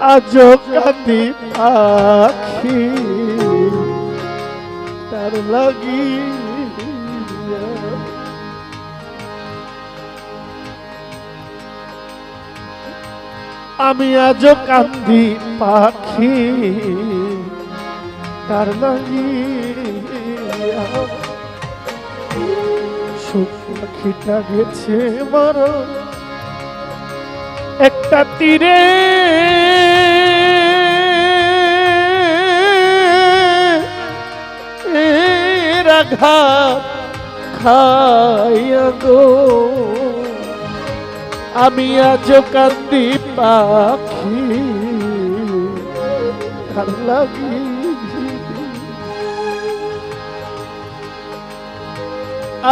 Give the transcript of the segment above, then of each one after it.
আজ কান্দি পাখি। তার লাগি আমি আজ কান্দি পাখি। তার লাগি পাখিটা গেছে মারা একটা তীরে রাঘাত খাইয়া গো আমি আজ কান্দি পাখি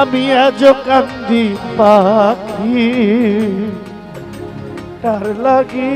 আমি আজ কান্দি পাখি তার লাগি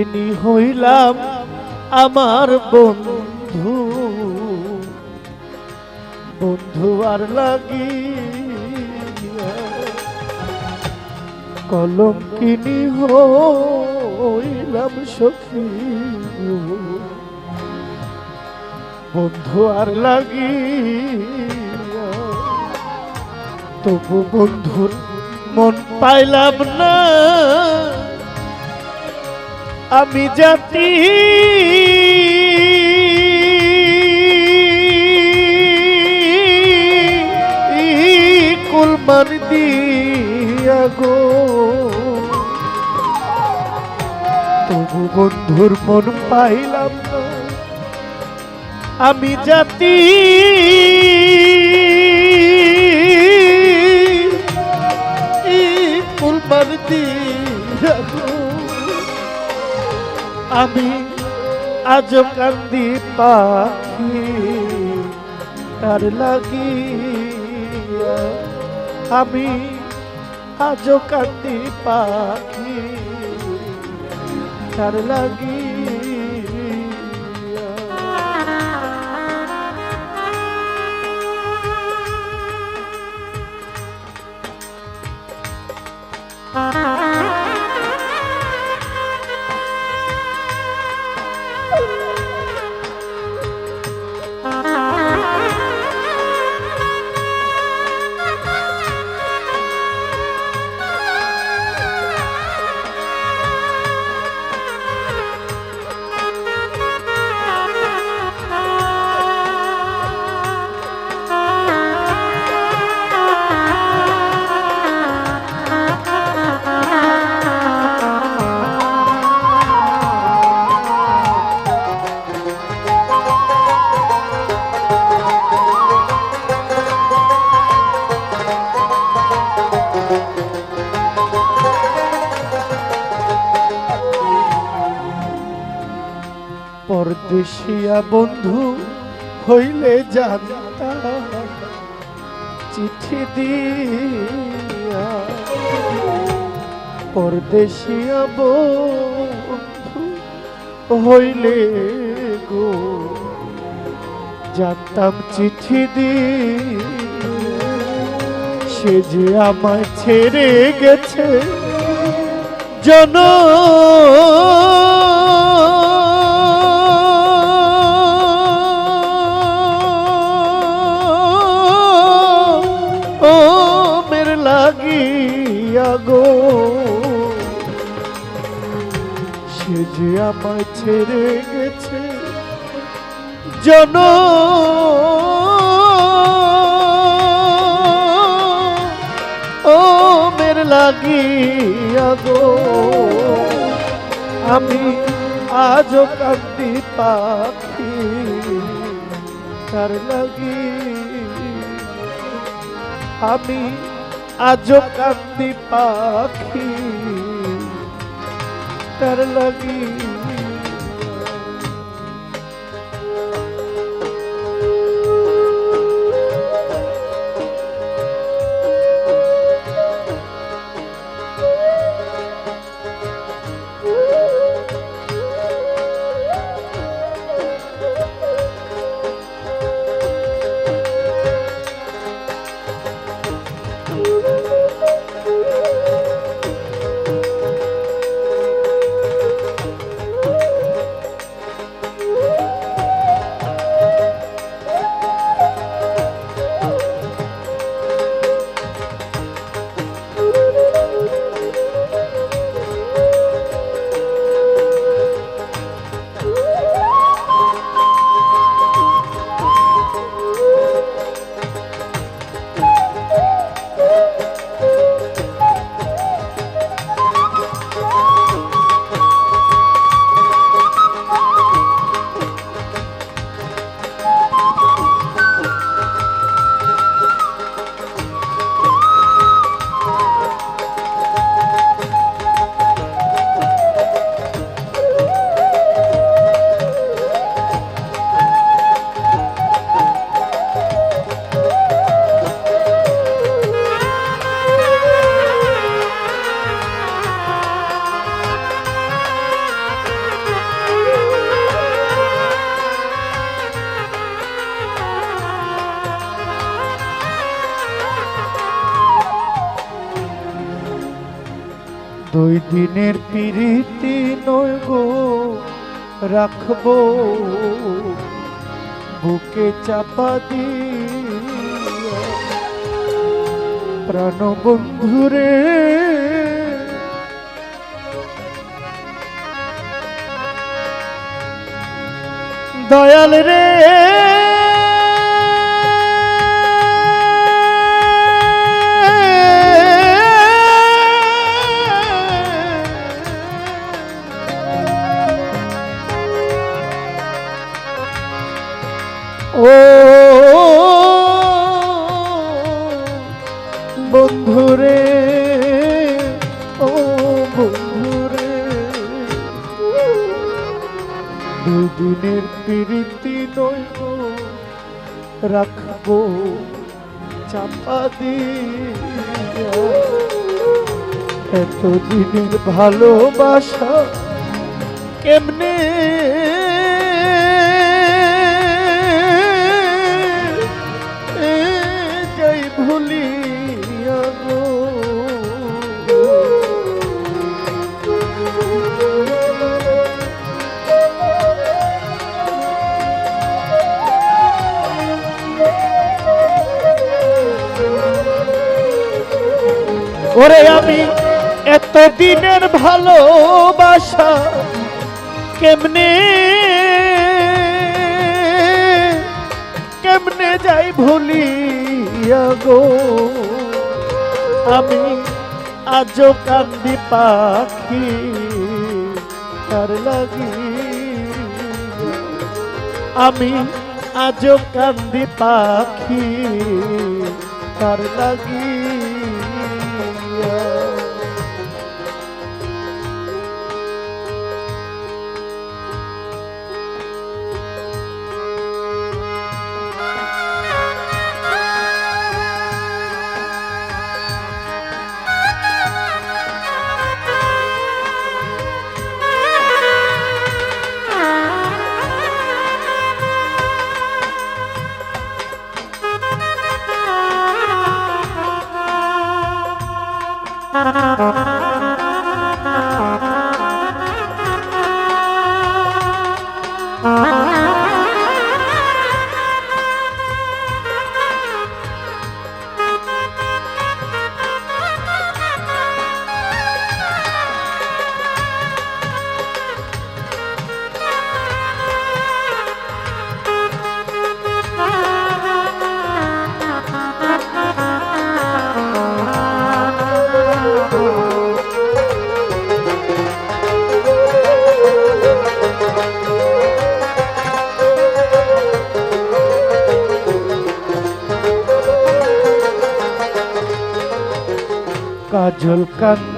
কলঙ্কিনী হইলাম আমার বন্ধু। বন্ধু আর লাগি কলঙ্কিনী হইলাম সখী। বন্ধু আর লাগি তবু বন্ধুর মন পাইলাম না। আমি জাতি। কুলমান দিয়া গো। তবু বন্ধুর মন পাইলাম আমি জাতি। কুলমান দিয়া গো। আমি আজ কান্দি পাখি, তার লাগি আমি আজ কান্দি পাখি, তার লাগি Ah uh -huh. পরদেশিয়া বন্ধু, হইলে জানতা চিঠি দিয়া। পরদেশিয়া বন্ধু, হইলে গো, জানতাম চিঠি দিয়ে। সে যে আমায় ছেড়ে গেছে জন গো। সে যে আমায় ছেড়ে গেছে, জন। ও মের লাগিয়া গো, আমি আজও কান্দি পাখি, তার লাগি। আমি আজও কান্দি পাখি। তার লাগি রাখব। বুকে চাপা দি প্রাণ বন্ধুরে দয়াল রে। এতদিনের ভালোবাসা কেমনে? যাই ভুলিয়া গো। ওরে আমি এতদিনের ভালোবাসা কেমনে কেমনে যাই ভুলিয়া গো? আমি আজও কান্দি পাখি তার লাগি? আমি আজও কান্দি পাখি তার লাগি?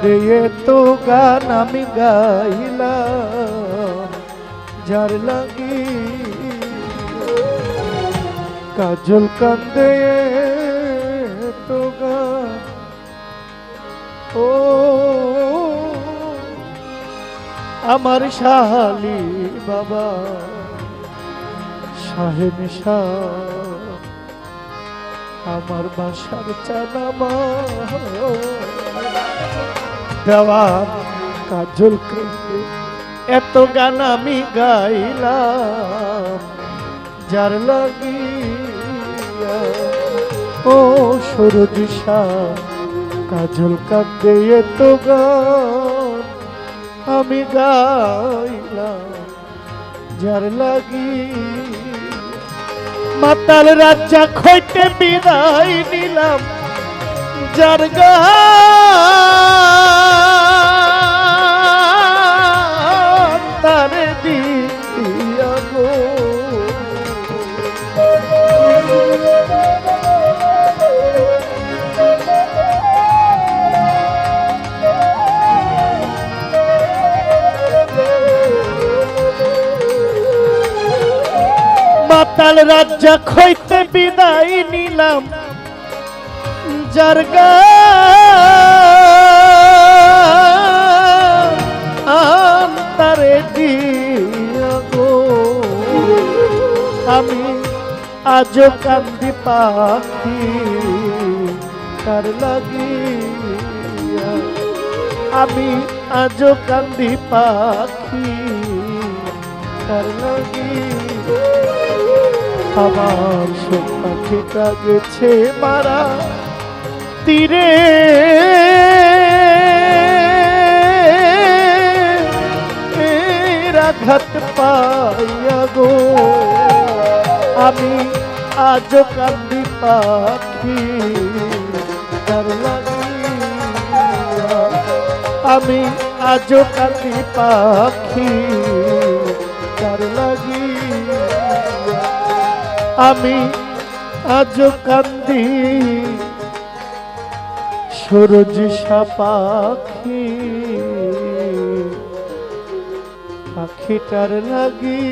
কান্দে তো গান আমি গাইলাম, যার লাগি কাজল কান্দে তো ও, আমার শাহালি বাবা সাহেব শাহ, আমার বাসার চানামা দেওয়ান কাজল কান্দে এত গান আমি গাইলাম, যার লাগিয়া ও সরোজ শাহ কাজল কান্দে এত গান আমি গাইলাম, যার লাগি মাতাল রাজা খইতে বিদায় নিলাম, যার গান মাতাল রাজ্জা খইতে বিদায় নিলাম। আমি আজও কান্দি পাখি, তার লাগিয়া। আমি আজও কান্দি পাখি, তার লাগিয়া। আমার সব পাখিটা গেছে মারা তীরে। এর আঘাত পাইয়া গো, আমি আজ কান্দি পাখি আমি আজ কান্দি পাখি, তার লাগিয়া। আমি আজ কান্দি সরজিসা পাখি। পাখিটার লাগি।